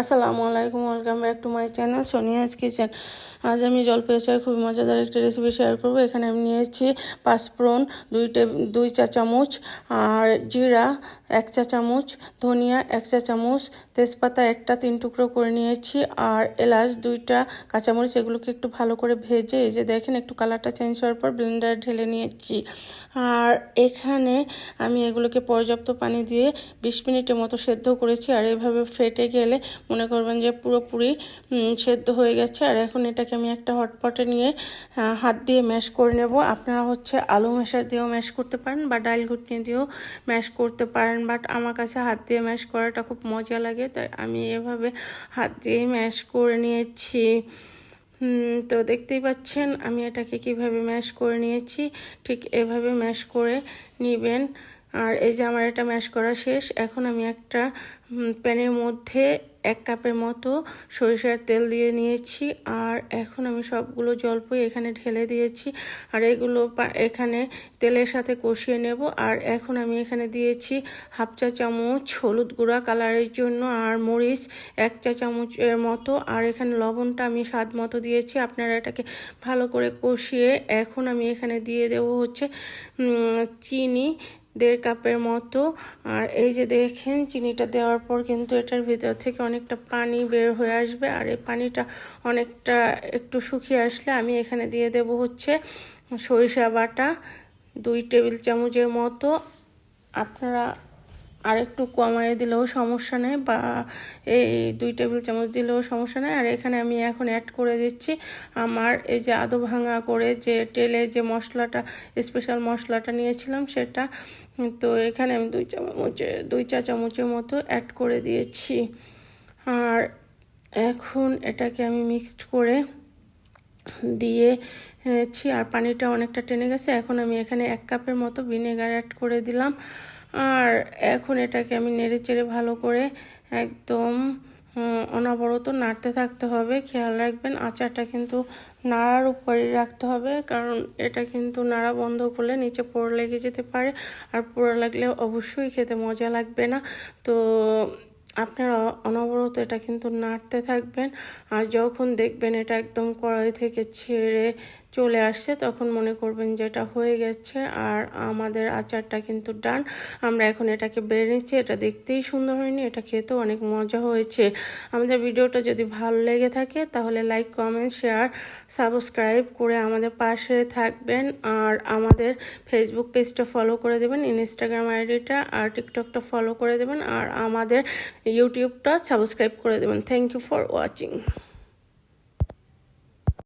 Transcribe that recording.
আসসালামু আলাইকুম welcome back to my channel Sonia's kitchen আজ আমি জলপাই আচার খুবই মজাদার একটা রেসিপি শেয়ার করব। এখানে আমি নিয়েছি পাঁচফোড়ন, দুই দুই চা চামচ, আর জিরা এক চা চামচ, ধনিয়া এক চা চামচ, তেজপাতা একটা তিন টুকরো করে নিয়েছি, আর এলাচ দুইটা কাঁচামরিচ, এগুলোকে একটু ভালো করে ভেজে, এই যে দেখেন একটু কালারটা চেঞ্জ হওয়ার পর ব্লেন্ডার ঢেলে নিয়েছি। আর এখানে আমি এগুলোকে পর্যাপ্ত পানি দিয়ে বিশ মিনিটের মতো সেদ্ধ করেছি, আর এভাবে ফেটে গেলে মনে করবেন যে পুরোপুরি সেদ্ধ হয়ে গেছে। আর এখন এটাকে আমি একটা হটপটে নিয়ে হাত দিয়ে ম্যাশ করে নেব। আপনারা হচ্ছে আলু মেশার দিয়েও ম্যাশ করতে পারেন বা ডাইল ঘুটনি দিয়েও ম্যাশ করতে পারেন। বাট আমার কাছে হাত দিয়ে ম্যাশ করাটা খুব মজা লাগে, তাই আমি এভাবে হাত দিয়েই ম্যাশ করে নিয়েছি। তো দেখতেই পাচ্ছেন আমি এটাকে কীভাবে ম্যাশ করে নিয়েছি। ঠিক এভাবে ম্যাশ করে নেবেন। আর এই যে আমার এটা ম্যাশ করা শেষ, এখন আমি একটা প্যানের মধ্যে এক কাপের মতো সরিষার তেল দিয়ে নিয়েছি। আর এখন আমি সবগুলো জলপই এখানে ঢেলে দিয়েছি। আর এগুলো এখানে তেলের সাথে কষিয়ে নেব। আর এখন আমি এখানে দিয়েছি হাফ চা চামচ হলুদ গুঁড়া কালারের জন্য আর মরিচ এক চা চামচের মতো। আর এখানে লবণটা আমি স্বাদ মতো দিয়েছি। আপনারা এটাকে ভালো করে কষিয়ে এখন আমি এখানে দিয়ে দেব হচ্ছে চিনি দেড় কাপের মতো। আর এই যে দেখেন, চিনিটা দেওয়ার পর কিন্তু এটার ভিতর থেকে অনেকটা পানি বের হয়ে আসবে। আর এই পানিটা অনেকটা একটু শুকিয়ে আসলে আমি এখানে দিয়ে দেব হচ্ছে সরিষা বাটা, দুই টেবিল চামচের মতো। আপনারা আর একটু কমায় দিলেও সমস্যা নেই বা এই দুই টেবিল চামচ দিলেও সমস্যা নেই। আর এখানে আমি এখন অ্যাড করে দিচ্ছি আমার এই যে আদো ভাঙা করে যে তেলে যে মশলাটা স্পেশাল মশলাটা নিয়েছিলাম সেটা। তো এখানে আমি দুই চামচের দুই চা চামচের মতো অ্যাড করে দিয়েছি। আর এখন এটাকে আমি মিক্সড করে দিয়েছি। আর পানিটা অনেকটা টেনে গেছে। এখন আমি এখানে এক কাপের মতো ভিনেগার অ্যাড করে দিলাম। আর এখন এটাকে আমি নেড়ে চেড়ে ভালো করে একদম অনবরত নাড়তে থাকতে হবে। খেয়াল রাখবেন আচারটা কিন্তু নাড়ার উপরে রাখতে হবে, কারণ এটা কিন্তু নাড়া বন্ধ করলে নিচে পোড়া লেগে যেতে পারে আর পোড়া লাগলে অবশ্যই খেতে মজা লাগবে না। তো আপনারা অনবরত এটা কিন্তু নাড়তে থাকবেন আর যখন দেখবেন এটা একদম কড়াই থেকে ছেড়ে চলে আসছে, তখন মনে করবেন যে এটা হয়ে গেছে আর আমাদের আচারটা কিন্তু ডান। আমরা এখন এটাকে বেড়ে নিচ্ছি, এটা দেখতেই সুন্দর হয়নি, এটা খেতেও অনেক মজা হয়েছে। আমাদের ভিডিওটা যদি ভালো লেগে থাকে তাহলে লাইক, কমেন্ট, শেয়ার, সাবস্ক্রাইব করে আমাদের পাশে থাকবেন আর আমাদের ফেসবুক পেজটা ফলো করে দেবেন ইনস্টাগ্রাম আইডিটা আর টিকটকটা ফলো করে দেবেন আর আমাদের ইউটিউবটা সাবস্ক্রাইব করে দেবেন। Thank you for watching